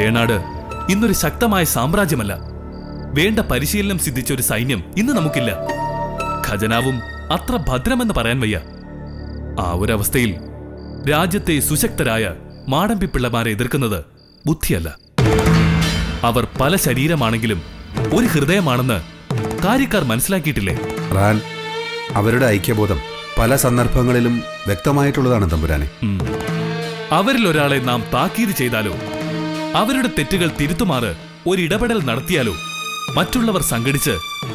വേണാട് ഇന്നൊരു ശക്തമായ സാമ്രാജ്യമല്ല. വേണ്ട പരിശീലനം സിദ്ധിച്ച ഒരു സൈന്യം ഇന്ന് നമുക്കില്ല. ഖജനാവും അത്ര ഭദ്രമെന്ന് പറയാൻ വയ്യ. ആ ഒരവസ്ഥയിൽ രാജ്യത്തെ സുശക്തരായ മാടമ്പിപ്പിള്ളമാരെ എതിർക്കുന്നത് ബുദ്ധിയല്ല. അവർ പല ശരീരമാണെങ്കിലും ഒരു ഹൃദയമാണെന്ന് കാര്യക്കാർ മനസ്സിലാക്കിയിട്ടില്ലേ? റാൻ അവരുടെ ഐക്യബോധം പല സന്ദർഭങ്ങളിലും വ്യക്തമായിട്ടുള്ളതാണ് തമ്പുരാനെ. അവരിൽ ഒരാളെ നാം താക്കീത് ചെയ്താലോ? അവരുടെ തെറ്റുകൾ തിരുത്തുമാറ് ഒരിടപെടൽ നടത്തിയാലോ? മറ്റുള്ളവർ സംഘടിച്ച്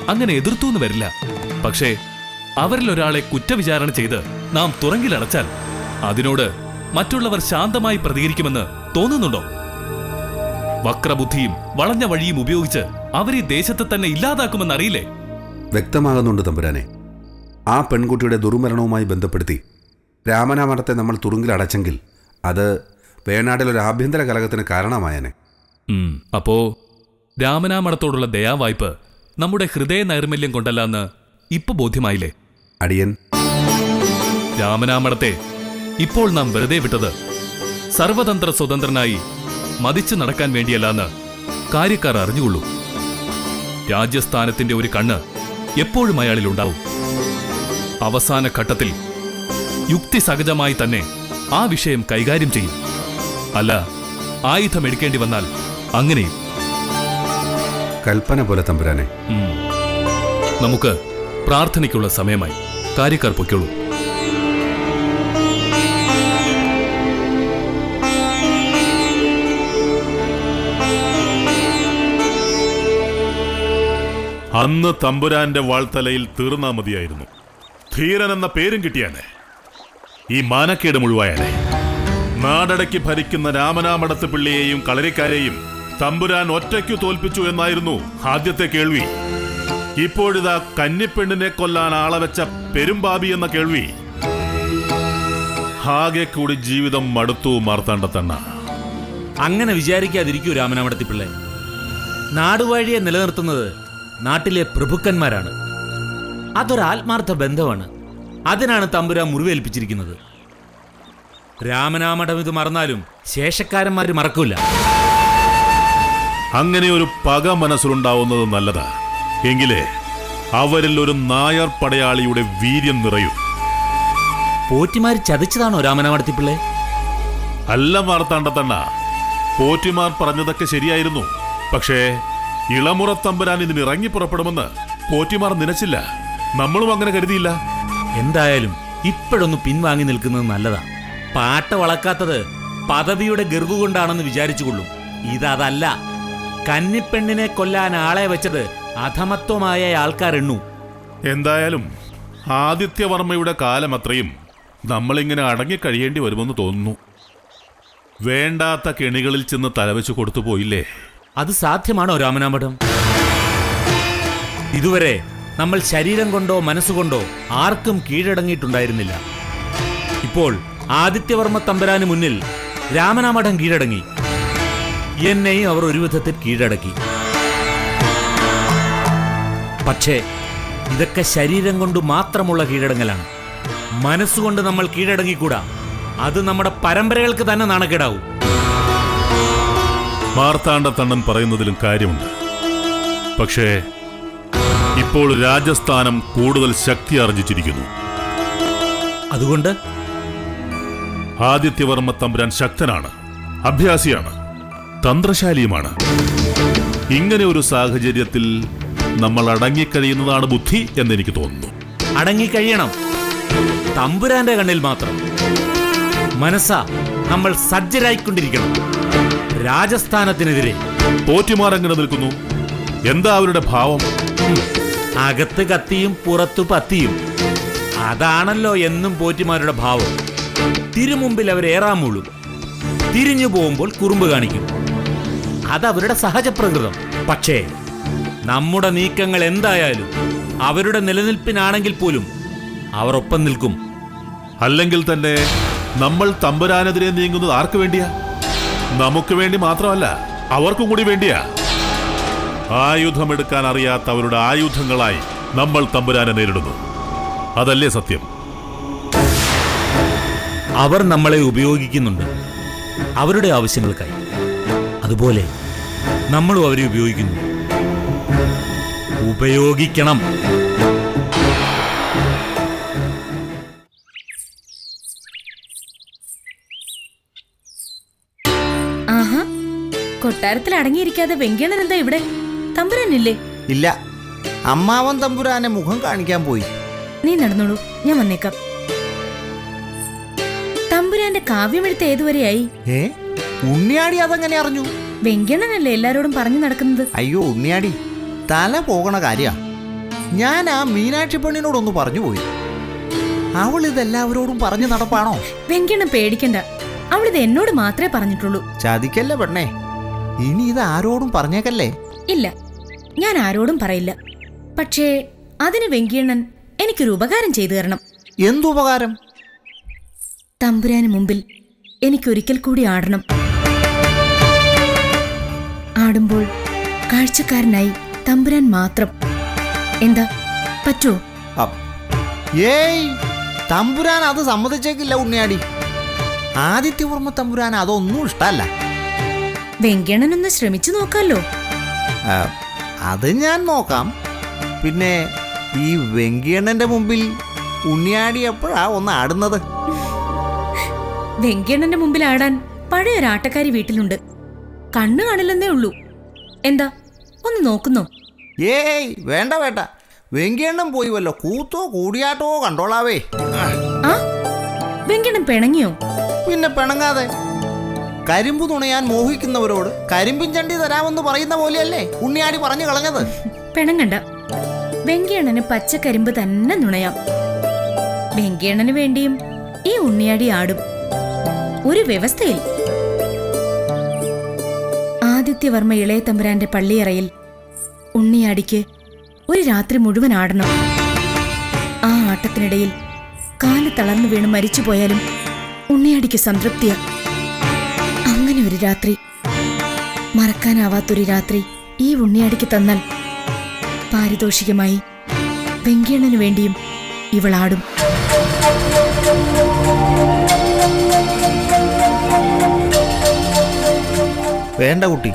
അങ്ങനെ എതിർത്തുനിന്ന് വരില്ല. പക്ഷേ അവരിൽ ഒരാളെ കുറ്റവിചാരണ ചെയ്ത് നാം തുറങ്കിലടച്ചാൽ അതിനോട് മറ്റുള്ളവർ ശാന്തമായി പ്രതികരിക്കുമെന്ന് തോന്നുന്നുണ്ടോ? വക്രബുദ്ധിയും വളഞ്ഞ വഴിയും ഉപയോഗിച്ച് അവരെ ദേശത്തെ തന്നെ ഇല്ലാതാക്കുമെന്നറിയില്ലേ വ്യക്തമാകുന്നുണ്ട് തമ്പുരാനെ. ആ പെൺകുട്ടിയുടെ ദുർമരണവുമായി ബന്ധപ്പെടുത്തി രാമനാമഠത്തെ നമ്മൾ തുറുങ്കിലടച്ചെങ്കിൽ അത് വേണാടിൽ ഒരു ആഭ്യന്തര കലകത്തിന് കാരണമായനെ. അപ്പോ രാമനാമണത്തോടുള്ള ദയാവായ്പ് നമ്മുടെ ഹൃദയ നൈർമല്യം കൊണ്ടല്ലാന്ന് ഇപ്പൊ ബോധ്യമായില്ലേ? അടിയൻ. രാമനാമണത്തെ ഇപ്പോൾ നാം വെറുതെ വിട്ടത് സർവതന്ത്ര സ്വതന്ത്രനായി മതിച്ചു നടക്കാൻ വേണ്ടിയല്ലാന്ന് കാര്യക്കാർ അറിഞ്ഞുകൊള്ളൂ. രാജ്യസ്ഥാനത്തിന്റെ ഒരു കണ്ണ് എപ്പോഴും അയാളിലുണ്ടാവും അവസാന ഘട്ടത്തിൽ യുക്തിസഹജമായി തന്നെ ആ വിഷയം കൈകാര്യം ചെയ്യും. അല്ല ആയുധം എടുക്കേണ്ടി വന്നാൽ അങ്ങനെയും കൽപ്പന പോലെ തമ്പുരാനെ. നമുക്ക് പ്രാർത്ഥനയ്ക്കുള്ള സമയമായി. കാര്യക്കാർ പൊയ്ക്കോളൂ. അന്ന് തമ്പുരാന്റെ വാൾത്തലയിൽ തീർന്നാ മതിയായിരുന്നു. ധീരൻ എന്ന പേരും കിട്ടിയാനെ. ഈ മാനക്കേട് മുഴുവായാനെ. നാടടക്കി ഭരിക്കുന്ന രാമനാമടത്ത് പിള്ളിയെയും കളരിക്കാരെയും തമ്പുരാൻ ഒറ്റയ്ക്കു തോൽപ്പിച്ചു എന്നായിരുന്നു ആദ്യത്തെ കേൾവി. ഇപ്പോഴിതാ കന്നിപ്പെണ്ണിനെ കൊല്ലാൻ ആളെ വെച്ച പെരുമ്പാബി എന്ന കേൾവി. ആകെ കൂടി ജീവിതം മടുത്തു മാർത്താണ്ടത്തണ്ണ അങ്ങനെ വിചാരിക്കാതിരിക്കൂ രാമനാമടത്തി പിള്ളെ. നാടുവാഴിയെ നിലനിർത്തുന്നത് നാട്ടിലെ പ്രഭുക്കന്മാരാണ്. അതൊരാത്മാർത്ഥ ബന്ധമാണ്. അതിനാണ് തമ്പുരാൻ മുറിവേൽപ്പിച്ചിരിക്കുന്നത്. രാമനാമഠം ഇത് മറന്നാലും ശേഷക്കാരന്മാര് മറക്കൂല. അങ്ങനെ ഒരു പക മനസ്സിലുണ്ടാവുന്നത് നല്ലതാ. എങ്കിലേ അവരിൽ ഒരു നായർ പടയാളിയുടെ വീര്യം നിറയൂ. പോറ്റിമാർ ചതിച്ചതാണോ രാമനാമടത്തിപ്പിള്ളേ? അല്ല മാർത്താണ്ടത്തണ്ണ പോറ്റിമാർ പറഞ്ഞതൊക്കെ ശരിയായിരുന്നു. പക്ഷേ ഇളമുറത്തമ്പരാൻ ഇതിന് ഇറങ്ങി പുറപ്പെടുമെന്ന് പോറ്റിമാർ നിനച്ചില്ല. നമ്മളും അങ്ങനെ കരുതിയില്ല. എന്തായാലും ഇപ്പോഴൊന്ന് പിൻവാങ്ങി നിൽക്കുന്നത് നല്ലതാ. പാട്ട വളക്കാത്തത് പദവിയുടെ ഗർവ് കൊണ്ടാണെന്ന് വിചാരിച്ചുകൊള്ളും. ഇതതല്ല. കന്നിപ്പെണ്ണിനെ കൊല്ലാൻ ആളെ വെച്ചത് അധമത്വമായ ആൾക്കാരെണ്ണു. എന്തായാലും ആദിത്യവർമ്മയുടെ കാലം അത്രയും നമ്മളിങ്ങനെ അടങ്ങിക്കഴിയേണ്ടി വരുമെന്ന് തോന്നുന്നു. വേണ്ടാത്ത കെണികളിൽ ചെന്ന് തലവെച്ച് കൊടുത്തു പോയില്ലേ? അത് സാധ്യമാണോ രാമനാമഠം? ഇതുവരെ നമ്മൾ ശരീരം കൊണ്ടോ മനസ്സുകൊണ്ടോ ആർക്കും കീഴടങ്ങിയിട്ടുണ്ടായിരുന്നില്ല. ഇപ്പോൾ ആദിത്യവർമ്മ തമ്പരാന് മുന്നിൽ രാമനാമഠം കീഴടങ്ങി. എന്നെയും അവർ ഒരു വിധത്തിൽ കീഴടക്കി. പക്ഷേ ഇതൊക്കെ ശരീരം കൊണ്ട് മാത്രമുള്ള കീഴടങ്ങലാണ്. മനസ്സുകൊണ്ട് നമ്മൾ കീഴടങ്ങിക്കൂടാ. അത് നമ്മുടെ പരമ്പരകൾക്ക് തന്നെ നാണക്കേടാവും. മാർത്താണ്ഡത്തണ്ണൻ പറയുന്നതിലും കാര്യമുണ്ട്. പക്ഷേ ഇപ്പോൾ രാജസ്ഥാനം കൂടുതൽ ശക്തി ആർജിച്ചിരിക്കുന്നു. അതുകൊണ്ട് ആദിത്യവർമ്മ തമ്പുരാൻ ശക്തനാണ് അഭ്യാസിയാണ് തന്ത്രശാലിയുമാണ്. ഇങ്ങനെ ഒരു സാഹചര്യത്തിൽ നമ്മൾ അടങ്ങിക്കഴിയുന്നതാണ് ബുദ്ധി എന്നെനിക്ക് തോന്നുന്നു. അടങ്ങിക്കഴിയണം. തമ്പുരാന്റെ കണ്ണിൽ മാത്രം. മനസ്സാ നമ്മൾ സജ്ജരായിക്കൊണ്ടിരിക്കണം. രാജസ്ഥാനത്തിനെതിരെ. പോറ്റിമാർ എങ്ങനെ നിൽക്കുന്നു? എന്താ അവരുടെ ഭാവം? അകത്ത് കത്തിയും പുറത്തു പത്തിയും. അതാണല്ലോ എന്നും പോറ്റിമാരുടെ ഭാവം. തിരുമുമ്പിൽ അവരേറാമുള്ളും തിരിഞ്ഞു പോകുമ്പോൾ കുറുമ്പ് കാണിക്കും. അതവരുടെ സഹജപ്രകൃതം. പക്ഷേ നമ്മുടെ നീക്കങ്ങൾ എന്തായാലും അവരുടെ നിലനിൽപ്പിനാണെങ്കിൽ പോലും അവർ ഒപ്പം നിൽക്കും. അല്ലെങ്കിൽ തന്നെ നമ്മൾ തമ്പുരാനെതിരെ നീങ്ങുന്നത് ആർക്ക് വേണ്ടിയാ? നമുക്ക് വേണ്ടി മാത്രമല്ല അവർക്കും കൂടി വേണ്ടിയാ. ആയുധമെടുക്കാൻ അറിയാത്തവരുടെ ആയുധങ്ങളായി നമ്മൾ തമ്പുരാനെ നേരിടുന്നു. അതല്ലേ സത്യം? അവർ നമ്മളെ ഉപയോഗിക്കുന്നുണ്ട്. അവരുടെ ആവശ്യങ്ങൾക്കായി. അതുപോലെ നമ്മളും അവരെ ഉപയോഗിക്കുന്നു. ഉപയോഗിക്കണം. ആഹാ. കൊട്ടാരത്തിൽ അടങ്ങിയിരിക്കാതെ വെങ്കണ്ണൻ എന്താ ഇവിടെ? തമ്പുരാനില്ലേ? ഇല്ല. അമ്മാവൻ തമ്പുരാനെ മുഖം കാണിക്കാൻ പോയി. നീ നടന്നോളൂ. ഞാൻ വന്നേക്കാം. തമ്പുരാന്റെ കാവ്യമെഴുത്ത് ഏതുവരെയായി? ഏ? ഉണ്ണിയാടി അതെങ്ങനെ അറിഞ്ഞു? വെങ്കണ്ണനല്ലേ എല്ലാരോടും പറഞ്ഞു നടക്കുന്നത്? അയ്യോ ഉണ്ണിയാടി തല പോകണ കാര്യ. ഞാൻ ആ മീനാക്ഷി പെണ്ണിനോടൊന്ന് പറഞ്ഞു പോയി. അവൾ ഇതെല്ലാവരോടും പറഞ്ഞു നടപ്പാണോ? വെങ്കണ്ണൻ പേടിക്കണ്ട. അവൾ ഇത് എന്നോട് മാത്രമേ പറഞ്ഞിട്ടുള്ളൂ. ചതിക്കല്ലേ പെണ്ണേ? ഇനി ഇത് ആരോടും പറഞ്ഞേക്കല്ലേ? ഇല്ല ഞാൻ ആരോടും പറയില്ല. പക്ഷേ അതിന് വെങ്കിയണ്ണൻ എനിക്കൊരു ഉപകാരം ചെയ്തു തരണം. എന്തുപകാരം? തമ്പുരാന് മുമ്പിൽ എനിക്കൊരിക്കൽ കൂടി ആടണം. ആടുമ്പോൾ കാഴ്ചക്കാരനായി തമ്പുരാൻ മാത്രം. എന്താ? പറ്റോ? ഏയ്! തമ്പുരാൻ അത് സമ്മതിച്ചേക്കില്ല ഉണ്ണിയാടി. ആദിത്യവർമ്മ തമ്പുരാൻ അതൊന്നും ഇഷ്ടല്ല വെങ്കണ്ണനൊന്ന് ശ്രമിച്ചു നോക്കാലോ. ആ, അത് ഞാൻ നോക്കാം. പിന്നെ ഈ വെങ്കിയണ്ണന്റെ മുമ്പിൽ ഉണ്ണിയാടി എപ്പോഴാ ഒന്ന് ആടുന്നത്? വെങ്കണ്ണന്റെ മുമ്പിൽ ആടാൻ പഴയ ഒരാട്ടക്കാരി വീട്ടിലുണ്ട്. കണ്ണു കാണില്ലെന്നേ ഉള്ളൂ. എന്താ? ഒന്ന് നോക്കുന്നോ? ഏയ് വേണ്ട വേണ്ട. വെങ്കണ്ണം പോയി വല്ലോ കൂത്തോ കൂടിയാട്ടോ കണ്ടോളാവേ. ആ? വെങ്കണ്ണൻ പിണങ്ങിയോ? പിന്നെ പിണങ്ങാതെ. കരിമ്പ് തുണയാൻ മോഹിക്കുന്നവരോട് കരിമ്പിൻ ചണ്ടി തരാമെന്ന് പറയുന്ന പോലെയല്ലേ ഉണ്ണിയാടി പറഞ്ഞു കളഞ്ഞത്? പിണങ്ങണ്ട. വെങ്കണ്ണന് പച്ചക്കരിമ്പ് തന്നെ നുണയാം. വെങ്കണ്ണന് വേണ്ടിയും ഈ ഉണ്ണിയാടി ആടും. ഒരു വ്യവസ്ഥയിൽ. ആദിത്യവർമ്മ ഇളയ തമ്പുരാന്റെ പള്ളിയറയിൽ ഉണ്ണിയാടിക്ക് ഒരു രാത്രി മുഴുവൻ ആടണം. ആ ആട്ടത്തിനിടയിൽ കാൽ തളർന്നു വീണ് മരിച്ചു പോയാലും ഉണ്ണിയാടിക്ക് സംതൃപ്തിയ. അങ്ങനെ ഒരു രാത്രി മറക്കാനാവാത്തൊരു രാത്രി ഈ ഉണ്ണിയാടിക്ക് തന്നാൽ പാരിതോഷികമായി വെങ്കണ്ണനു വേണ്ടിയും ഇവളാടും. വേണ്ട കുട്ടി.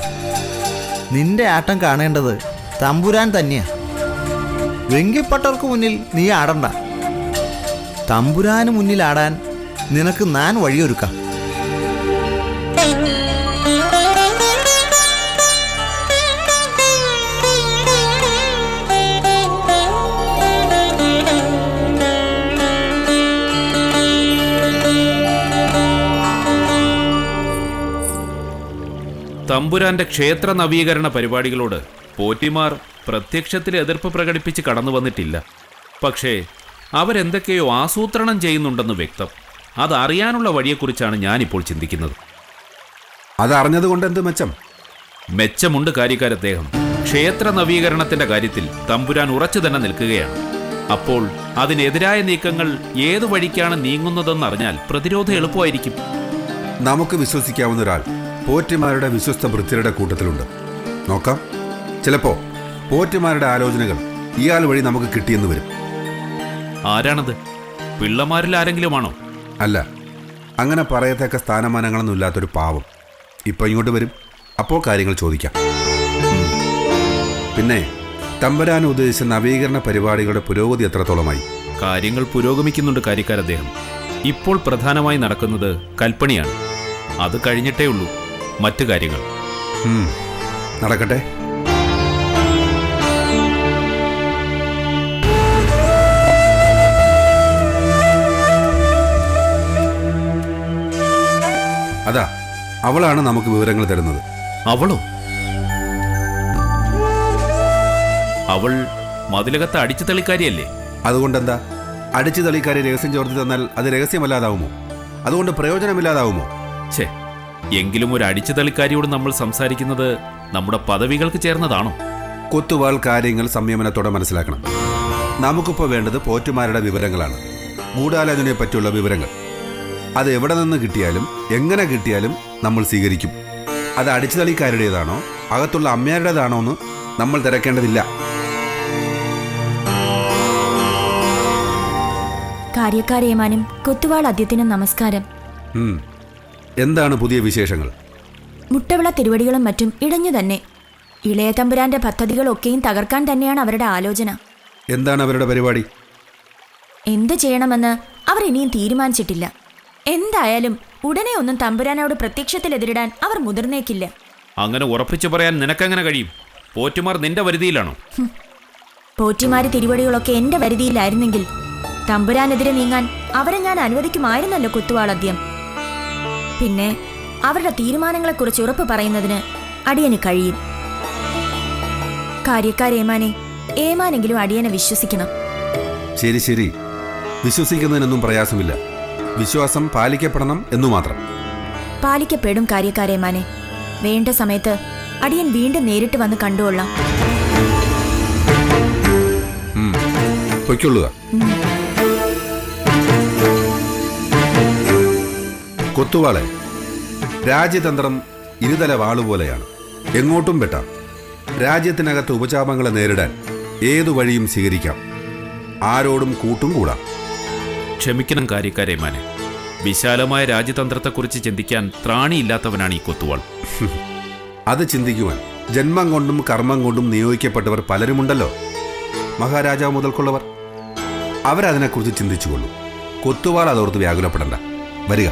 നിന്റെ ആട്ടം കാണേണ്ടത് തമ്പുരാൻ തന്നെയാ. വെങ്കിപ്പട്ടർക്ക് മുന്നിൽ നീ ആടണ്ട. തമ്പുരാന് മുന്നിൽ ആടാൻ നിനക്ക് ഞാൻ വഴിയൊരുക്കാം. തമ്പുരാന്റെ ക്ഷേത്ര നവീകരണ പരിപാടികളോട് പോറ്റിമാർ പ്രത്യക്ഷത്തിൽ എതിർപ്പ് പ്രകടിപ്പിച്ച് കടന്നു വന്നിട്ടില്ല. പക്ഷേ അവരെന്തൊക്കെയോ ആസൂത്രണം ചെയ്യുന്നുണ്ടെന്ന് വ്യക്തം. അതറിയാനുള്ള വഴിയെക്കുറിച്ചാണ് ഞാനിപ്പോൾ ചിന്തിക്കുന്നത്. അതറിഞ്ഞതുകൊണ്ട് എന്ത് മെച്ചം? മെച്ചമുണ്ട് കാര്യക്കാരദ്ദേഹം. ക്ഷേത്ര നവീകരണത്തിന്റെ കാര്യത്തിൽ തമ്പുരാൻ ഉറച്ചു തന്നെ നിൽക്കുകയാണ്. അപ്പോൾ അതിനെതിരായ നീക്കങ്ങൾ ഏതു വഴിക്കാണ് നീങ്ങുന്നതെന്നറിഞ്ഞാൽ പ്രതിരോധം എളുപ്പമായിരിക്കും. നമുക്ക് വിശ്വസിക്കാവുന്ന ഒരാൾ പോറ്റിമാരുടെ വിശ്വസ്ത വൃത്തിയുടെ കൂട്ടത്തിലുണ്ട്. നോക്കാം. ചിലപ്പോ പോറ്റിമാരുടെ ആലോചനകൾ ഇയാൾ വഴി നമുക്ക് കിട്ടിയെന്ന് വരും. ആരാണത്? പിള്ളമാരിൽ ആരെങ്കിലും ആണോ അല്ല. അങ്ങനെ പറയത്തക്ക സ്ഥാനമാനങ്ങളൊന്നും ഇല്ലാത്തൊരു പാവം. ഇപ്പൊ ഇങ്ങോട്ട് വരും. അപ്പോൾ കാര്യങ്ങൾ ചോദിക്കാം. പിന്നെ തമ്പരാൻ ഉദ്ദേശിച്ച നവീകരണ പരിപാടികളുടെ പുരോഗതി എത്രത്തോളമായി? കാര്യങ്ങൾ പുരോഗമിക്കുന്നുണ്ട് കാര്യക്കാരദ്ദേഹം. ഇപ്പോൾ പ്രധാനമായി നടക്കുന്നത് കൽപ്പണിയാണ്. അത് കഴിഞ്ഞിട്ടേ ഉള്ളൂ. മറ്റു കാര്യങ്ങൾ. നടക്കട്ടെ. അതാ അവളാണ് നമുക്ക് വിവരങ്ങൾ തരുന്നത്. അവളോ? അവൾ മതിലകത്ത് അടിച്ചു തള്ളിക്കാരിയല്ലേ? അതുകൊണ്ടെന്താ? അടിച്ചു തള്ളിക്കാരി രഹസ്യം ചോർത്തി തന്നാൽ അത് രഹസ്യമല്ലാതാവുമോ? അതുകൊണ്ട് പ്രയോജനമില്ലാതാവുമോ? ഛേ എങ്കിലും ഒരു അടിച്ചു തള്ളിക്കാരിയോട് നമ്മൾ സംസാരിക്കുന്നത് നമ്മുടെ പദവികൾക്ക് ചേർന്നതാണോ? കൊത്തുവാൾ കാര്യങ്ങൾ സംയമനത്തോടെ മനസ്സിലാക്കണം. നമുക്കിപ്പോൾ വേണ്ടത് പോറ്റുമാരുടെ വിവരങ്ങളാണ്. ഗൂഢാലോചനയെ പറ്റിയുള്ള വിവരങ്ങൾ. അത് എവിടെ നിന്ന് കിട്ടിയാലും എങ്ങനെ കിട്ടിയാലും നമ്മൾ സ്വീകരിക്കും. അത് അടിച്ചുതളിക്കാരുടേതാണോ അകത്തുള്ള അമ്മയാരുടേതാണോ എന്ന് നമ്മൾ തിരക്കേണ്ടതില്ല. കാര്യക്കാരേമാനും കൊത്തുവാൾ അദ്ദേഹത്തിനും നമസ്കാരം. എന്താണ് പുതിയ വിശേഷങ്ങൾ? മുട്ടവിള തിരുവടികളും മറ്റും ഇടഞ്ഞു തന്നെ. ഇളയ തമ്പുരാന്റെ പദ്ധതികളൊക്കെയും തകർക്കാൻ തന്നെയാണ് അവരുടെ ആലോചന. എന്താണ് അവരുടെ പരിപാടി? എന്ത് ചെയ്യണമെന്ന് അവർ ഇനിയും തീരുമാനിച്ചിട്ടില്ല. എന്തായാലും ഉടനെ ഒന്നും തമ്പുരാനോട് പ്രത്യക്ഷത്തിൽ എതിരിടാൻ അവർ മുതിർന്നേക്കില്ല. അങ്ങനെ ഉറപ്പിച്ചു പറയാൻ നിനക്കെങ്ങനെ കഴിയും? പോറ്റുമാർ നിന്റെ വരുതിയിലാണോ? പോറ്റിമാര് തിരുവടികളൊക്കെ എന്റെ വരുതിയിലായിരുന്നെങ്കിൽ തമ്പുരാനെതിരെ നീങ്ങാൻ അവരെ ഞാൻ അനുവദിക്കുമായിരുന്നല്ലോ കുത്തുവാളദ്യം. പിന്നെ അവരുടെ തീരുമാനങ്ങളെ കുറിച്ച് ഉറപ്പ് പറയുന്നതിന് അടിയന് കഴിയും. കാര്യക്കാരേമാനെ ഏമാനെങ്കിലും അടിയനെ വിശ്വസിക്കണം. ശരി ശരി. വിശ്വസിക്കുന്നതിനൊന്നും പ്രയാസമില്ല. വിശ്വാസം പാലിക്കപ്പെടണം എന്നു മാത്രം. പാലിക്കപ്പെടും കാര്യക്കാരേമാനെ വേണ്ട സമയത്ത് അടിയൻ വീണ്ടും നേരിട്ട് വന്ന് കണ്ടുകൊള്ളാം. പൊയ്ക്കൊള്ളുക. കൊത്തുവാളെ. രാജ്യതന്ത്രം ഇരുതല വാളുപോലെയാണ് എങ്ങോട്ടും വെട്ടാം. രാജ്യത്തിനകത്ത് ഉപചാപങ്ങളെ നേരിടാൻ ഏതു വഴിയും സ്വീകരിക്കാം. ആരോടും കൂട്ടും കൂടാം. ക്ഷമിക്കണം കാര്യക്കാരെ മാനെ. വിശാലമായ രാജ്യതന്ത്രത്തെക്കുറിച്ച് ചിന്തിക്കാൻ ത്രാണിയില്ലാത്തവനാണ് ഈ കൊത്തുവാൾ. അത് ചിന്തിക്കുവാൻ ജന്മം കൊണ്ടും കർമ്മം കൊണ്ടും നിയോഗിക്കപ്പെട്ടവർ പലരുമുണ്ടല്ലോ. മഹാരാജാവ് മുതൽക്കുള്ളവർ. അവരതിനെക്കുറിച്ച് ചിന്തിച്ചുകൊള്ളൂ. കൊത്തുവാൾ അതോർത്ത് വ്യാകുലപ്പെടണ്ട. വരിക.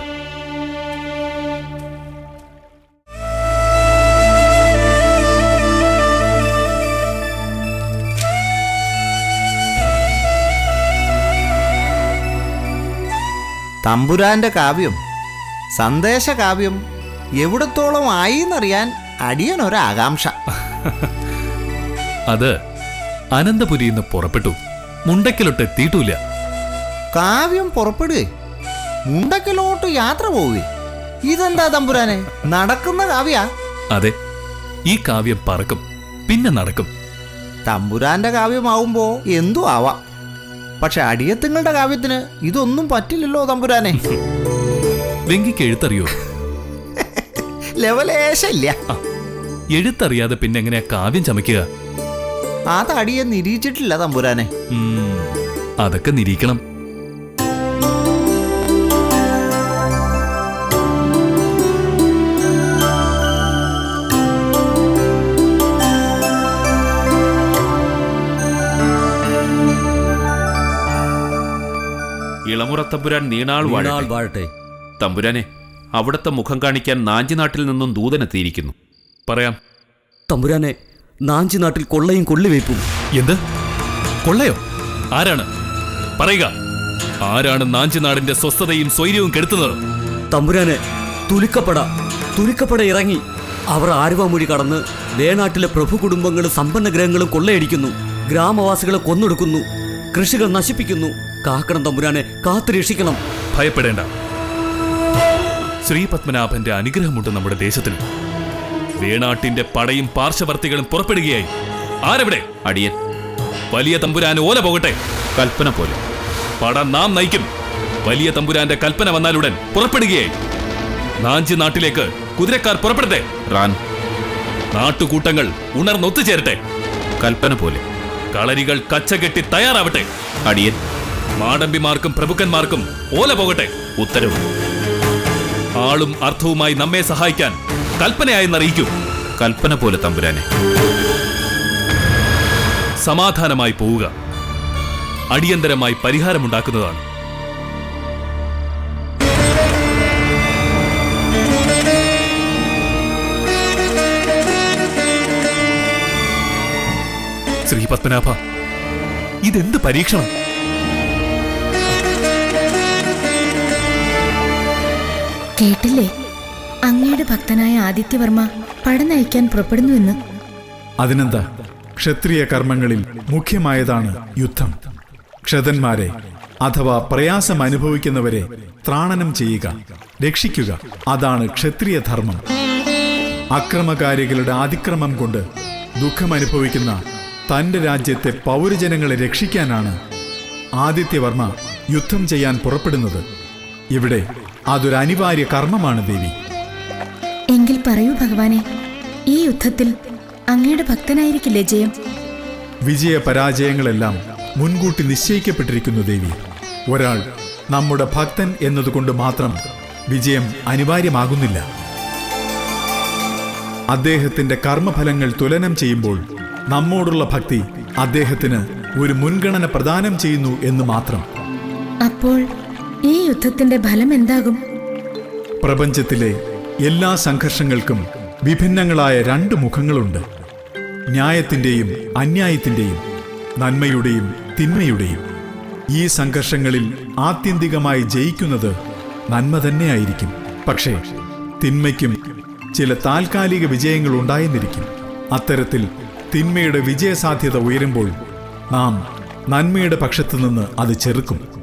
തമ്പുരാന്റെ കാവ്യം സന്ദേശ കാവ്യം എവിടത്തോളം ആയി എന്നറിയാൻ അടിയനൊരാകാംക്ഷ. അത് അനന്തപുരിയിൽ നിന്ന് പുറപ്പെട്ടു. മുണ്ടക്കിലോട്ട് എത്തിയിട്ടില്ല. കാവ്യം പുറപ്പെടുകേ മുണ്ടക്കിലോട്ട് യാത്ര പോവുകയെ ഇതെന്താ തമ്പുരാനെ നടക്കുന്ന കാവ്യ? അതെ ഈ കാവ്യം പറക്കും പിന്നെ നടക്കും. തമ്പുരാന്റെ കാവ്യമാവുമ്പോ എന്തു ആവാം. പക്ഷെ അടിയത്തുങ്ങളുടെ കാവ്യത്തിന് ഇതൊന്നും പറ്റില്ലല്ലോ തമ്പുരാനെ. വെങ്കിക്ക് എഴുത്തറിയോ? ലെവലേശല്ല എഴുത്തറിയാതെ പിന്നെ എങ്ങനെയാ കാവ്യം ചമയ്ക്കുക? അത് അടിയെ നിരീക്ഷിച്ചിട്ടില്ല തമ്പുരാനെ. അതൊക്കെ നിരീക്കണം. ഇളമുറത്തമ്പുരാൻ നീണാൾ വാഴട്ടെ. തമ്പുരാനെ അവിടുത്തെ മുഖം കാണിക്കാൻ നാഞ്ചിനാട്ടിൽ നിന്നും ദൂതനെത്തിയിരിക്കുന്നു. പറയാം. തമ്പുരാനെ നാഞ്ചി നാട്ടിൽ കൊള്ളയും കൊള്ളിവയ്പും എന്ത്? കൊള്ളയോ? ആരാണ്? പറയുക. ആരാണ് നാഞ്ചിനാടിന്റെ സ്വസ്ഥതയും സ്വൈര്യവും കെടുത്തുന്നത്? തമ്പുരാനെ തുലിക്കപ്പട തുലിക്കപ്പട ഇറങ്ങി അവർ ആരുവാമൊഴി കടന്ന് വേണാട്ടിലെ പ്രഭു കുടുംബങ്ങളും സമ്പന്ന ഗ്രഹങ്ങളും കൊള്ളയടിക്കുന്നു. ഗ്രാമവാസികളെ കൊന്നൊടുക്കുന്നു. കൃഷികൾ നശിപ്പിക്കുന്നു. കാക്കണം തമ്പുരാനെ കാത്തു രക്ഷിക്കണം. ഭയപ്പെടേണ്ട. ശ്രീപത്മനാഭന്റെ അനുഗ്രഹമുണ്ട് നമ്മുടെ ദേശത്തിൽ വേണാട്ടിന്റെ പടയും പാർശ്വവർത്തികളും പുറപ്പെടുകയായി. ആരെവിടെ? അടിയൻ. വലിയ തമ്പുരാൻ ഓല പോകട്ടെ. കൽപ്പന പോലെ. പട നാം നയിക്കും. വലിയ തമ്പുരാന്റെ കൽപ്പന വന്നാലുടൻ പുറപ്പെടുകയായി. നാഞ്ചി നാട്ടിലേക്ക് കുതിരക്കാർ പുറപ്പെടട്ടെ. റാൻ. നാട്ടുകൂട്ടങ്ങൾ ഉണർന്നൊത്തുചേരട്ടെ. കൽപ്പന പോലെ. കളരികൾ കച്ചകെട്ടി തയ്യാറാവട്ടെ. അടിയൻ. മാടമ്പിമാർക്കും പ്രഭുക്കന്മാർക്കും ഓല പോകട്ടെ. ഉത്തരവ്. ആളും അർത്ഥവുമായി നമ്മെ സഹായിക്കാൻ കൽപ്പനയായെന്നറിയിക്കൂ. കൽപ്പന പോലെ തമ്പുരാനെ. സമാധാനമായി പോവുക. അടിയന്തരമായി പരിഹാരമുണ്ടാക്കുന്നതാണ്. ശ്രീ പത്മനാഭ ഇതെന്ത് പരീക്ഷണം? കേട്ടില്ലേ? അങ്ങയുടെ ഭക്തനായ ആദിത്യവർമ്മ പട നയിക്കാൻ പുറപ്പെടുന്നുവെന്ന്. അതിനെന്താ? ക്ഷത്രിയ കർമ്മങ്ങളിൽ മുഖ്യമായതാണ് യുദ്ധം. ക്ഷതന്മാരെ അഥവാ പ്രയാസം അനുഭവിക്കുന്നവരെ ത്രാണനം ചെയ്യുക രക്ഷിക്കുക അതാണ് ക്ഷത്രിയ ധർമ്മം. അക്രമകാരികളുടെ അതിക്രമം കൊണ്ട് ദുഃഖമനുഭവിക്കുന്ന തന്റെ രാജ്യത്തെ പൗരജനങ്ങളെ രക്ഷിക്കാനാണ് ആദിത്യവർമ്മ യുദ്ധം ചെയ്യാൻ പുറപ്പെടുന്നത്. ഇവിടെ അതൊരു അനിവാര്യ കർമ്മമാണ് ദേവി. എങ്കിൽ പറയൂ ഭഗവാനെ ഈ യുദ്ധത്തിൽ അങ്ങയുടെ ഭക്തനായിരിക്കില്ലേ ജയം? വിജയ പരാജയങ്ങളെല്ലാം മുൻകൂട്ടി നിശ്ചയിക്കപ്പെട്ടിരിക്കുന്നു ദേവി. ഒരാൾ നമ്മുടെ ഭക്തൻ എന്നതുകൊണ്ട് മാത്രം വിജയം അനിവാര്യമാകുന്നില്ല. അദ്ദേഹത്തിന്റെ കർമ്മഫലങ്ങൾ തുലനം ചെയ്യുമ്പോൾ നമ്മോടുള്ള ഭക്തി അദ്ദേഹത്തിന് ഒരു മുൻഗണന പ്രദാനം ചെയ്യുന്നു എന്ന് മാത്രം. അപ്പോൾ ഈ യുദ്ധത്തിന്റെ ഫലം എന്താകും? പ്രപഞ്ചത്തിലെ എല്ലാ സംഘർഷങ്ങൾക്കും വിഭിന്നങ്ങളായ രണ്ട് മുഖങ്ങളുണ്ട്. ന്യായത്തിന്റെയും അന്യായത്തിന്റെയും നന്മയുടെയും തിന്മയുടെയും. ഈ സംഘർഷങ്ങളിൽ ആത്യന്തികമായി ജയിക്കുന്നത് നന്മ തന്നെയായിരിക്കും. പക്ഷേ തിന്മയ്ക്കും ചില താൽക്കാലിക വിജയങ്ങൾ ഉണ്ടായെന്നിരിക്കും. അത്തരത്തിൽ തിന്മയുടെ വിജയസാധ്യത ഉയരുമ്പോൾ നാം നന്മയുടെ പക്ഷത്തു നിന്ന് അത് ചെറുക്കും.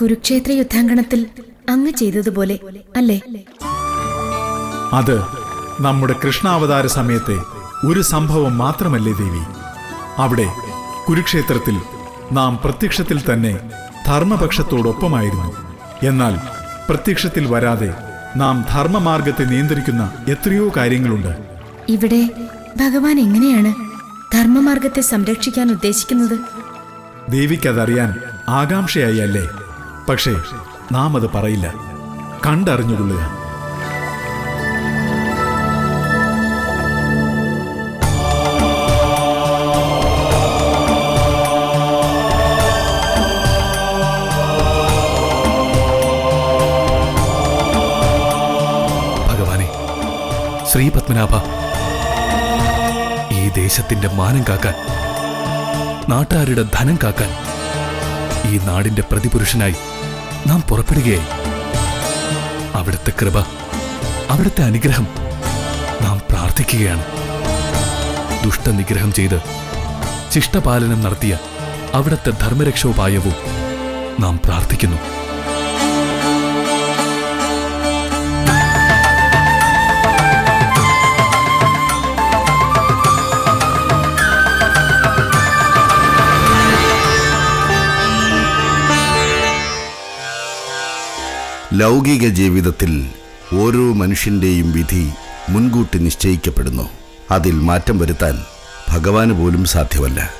കുരുക്ഷേത്ര യുദ്ധാങ്കണത്തിൽ അങ്ങ് ചെയ്തതുപോലെ അല്ലേ? അത് നമ്മുടെ കൃഷ്ണാവതാര സമയത്തെ ഒരു സംഭവം മാത്രമല്ലേ ദേവി? അവിടെ കുരുക്ഷേത്രത്തിൽ നാം പ്രത്യക്ഷത്തിൽ തന്നെ ധർമ്മപക്ഷത്തോടൊപ്പമായിരുന്നു. എന്നാൽ പ്രത്യക്ഷത്തിൽ വരാതെ നാം ധർമ്മമാർഗത്തെ നിയന്ത്രിക്കുന്ന എത്രയോ കാര്യങ്ങളുണ്ട്. ഇവിടെ ഭഗവാൻ എങ്ങനെയാണ് ധർമ്മമാർഗത്തെ സംരക്ഷിക്കാൻ ഉദ്ദേശിക്കുന്നത്? ദേവിക്കതറിയാൻ ആകാംക്ഷയായി അല്ലേ? പക്ഷേ നാം അത് പറയില്ല. കണ്ടറിഞ്ഞുകൊള്ളുക ഭഗവാനെ ശ്രീപത്മനാഭ ഈ ദേശത്തിന്റെ മാനം കാക്കാൻ നാട്ടുകാരുടെ ധനം കാക്കാൻ ഈ നാടിന്റെ പ്രതിപുരുഷനായി നാം പുറപ്പെടുകയായി. അവിടുത്തെ കൃപ അവിടുത്തെ അനുഗ്രഹം നാം പ്രാർത്ഥിക്കുകയാണ്. ദുഷ്ടനിഗ്രഹം ചെയ്ത് ശിഷ്ടപാലനം നടത്തിയ അവിടുത്തെ ധർമ്മരക്ഷോപായവും നാം പ്രാർത്ഥിക്കുന്നു. ലൗകിക ജീവിതത്തിൽ ഓരോ മനുഷ്യന്റെയും വിധി മുൻകൂട്ടി നിശ്ചയിക്കപ്പെടുന്നു. അതിൽ മാറ്റം വരുത്താൻ ഭഗവാന് പോലും സാധ്യമല്ല.